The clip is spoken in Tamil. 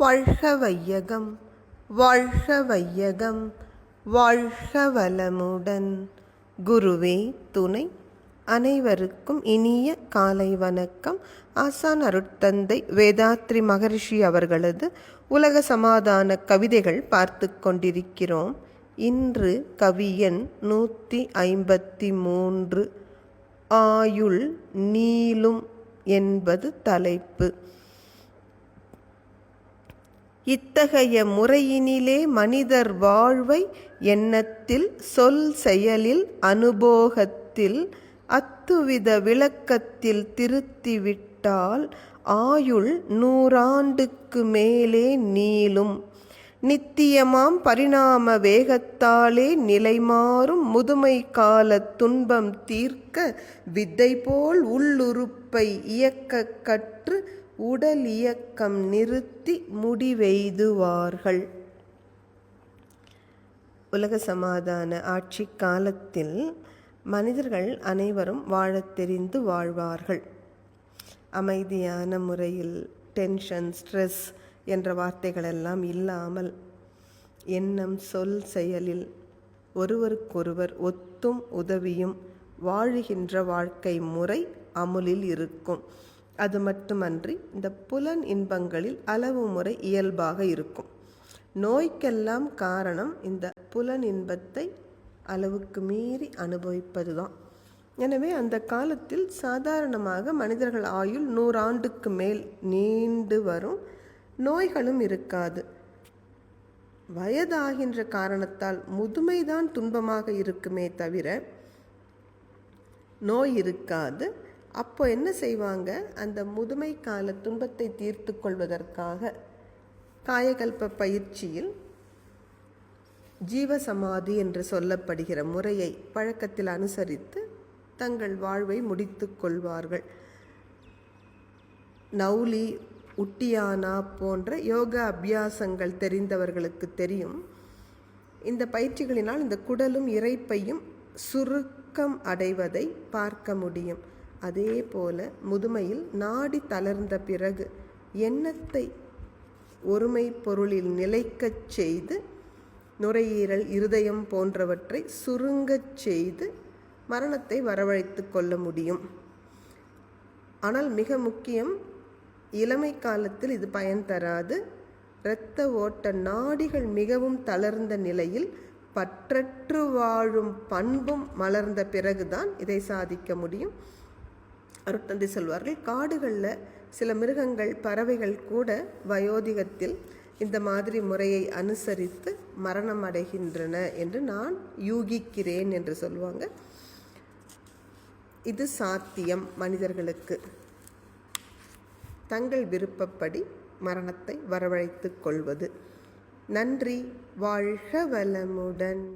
வாழ்க வையகம் வாழ்க வையகம் வாழ்க வளமுடன் குருவே துணை அனைவருக்கும் இனிய காலை வணக்கம். ஆசான் அருட்தந்தை வேதாத்ரி மகரிஷி அவர்களது உலக சமாதான கவிதைகள் பார்த்து கொண்டிருக்கிறோம். இன்று கவியன் நூற்றி ஐம்பத்தி மூன்று ஆயுள் நீளும் என்பது தலைப்பு. இத்தகைய முறையினிலே மனிதர் வாழ்வை எண்ணத்தில் சொல் செயலில் அனுபோகத்தில் அத்துவித விளக்கத்தில் திருத்திவிட்டால் ஆயுள் நூறாண்டுக்கு மேலே நீளும். நித்தியமாம் பரிணாம வேகத்தாலே நிலைமாறும் முதுமை கால துன்பம் தீர்க்க வித்தை போல் உள்ளுறுப்பை இயக்க கற்று உடல் இயக்கம் நிறுத்தி முடிவெய்துவார்கள். உலக சமாதான ஆட்சி காலத்தில் மனிதர்கள் அனைவரும் வாழத் தெரிந்து வாழ்வார்கள். அமைதியான முறையில் டென்ஷன் ஸ்ட்ரெஸ் என்ற வார்த்தைகளெல்லாம் இல்லாமல் எண்ணம் சொல் செயலில் ஒருவருக்கொருவர் ஒத்தும் உதவியும் வாழுகின்ற வாழ்க்கை முறை அமுலில் இருக்கும். அது மட்டுமன்றி இந்த புலன் இன்பங்களில் அளவு முறை இயல்பாக இருக்கும். நோய்க்கெல்லாம் காரணம் இந்த புலன் இன்பத்தை அளவுக்கு மீறி அனுபவிப்பது தான் எனவே அந்த காலத்தில் சாதாரணமாக மனிதர்கள் ஆயுள் நூறாண்டுக்கு மேல் நீண்டு வரும் நோய்களும் இருக்காது. வயதாகின்ற காரணத்தால் முதுமைதான் துன்பமாக இருக்குமே தவிர நோய் இருக்காது. அப்போ என்ன செய்வாங்க? அந்த முதுமை கால துன்பத்தை தீர்த்து கொள்வதற்காக காயகல்ப பயிற்சியில் ஜீவசமாதி என்று சொல்லப்படுகிற முறையை பழக்கத்தில் அனுசரித்து தங்கள் வாழ்வை முடித்து கொள்வார்கள். நௌலி உட்டியானா போன்ற யோகா அபியாசங்கள் தெரிந்தவர்களுக்கு தெரியும். இந்த பயிற்சிகளினால் இந்த குடலும் இறைப்பையும் சுருக்கம் அடைவதை பார்க்க முடியும். அதே போல முதுமையில் நாடி தளர்ந்த பிறகு எண்ணத்தை ஒருமை பொருளில் நிலைக்கச் செய்து நுரையீரல் இருதயம் போன்றவற்றை சுருங்கச் செய்து மரணத்தை வரவழைத்து கொள்ள முடியும். ஆனால் மிக முக்கியம் இளமை காலத்தில் இது பயன் தராது. இரத்த ஓட்ட நாடிகள் மிகவும் தளர்ந்த நிலையில் பற்றற்று வாழும் பண்பும் மலர்ந்த பிறகுதான் இதை சாதிக்க முடியும். அருட்தந்தை சொல்வார்கள். காடுகளில் சில மிருகங்கள் பறவைகள் கூட வயோதிகத்தில் இந்த மாதிரி முறையை அனுசரித்து மரணம் அடைகின்றன என்று நான் யூகிக்கிறேன் என்று சொல்லுவாங்க இது சாத்தியம் மனிதர்களுக்கு. தங்கள் விருப்பப்படி மரணத்தை வரவழைத்து கொள்வது. நன்றி. வாழ்க வளமுடன்.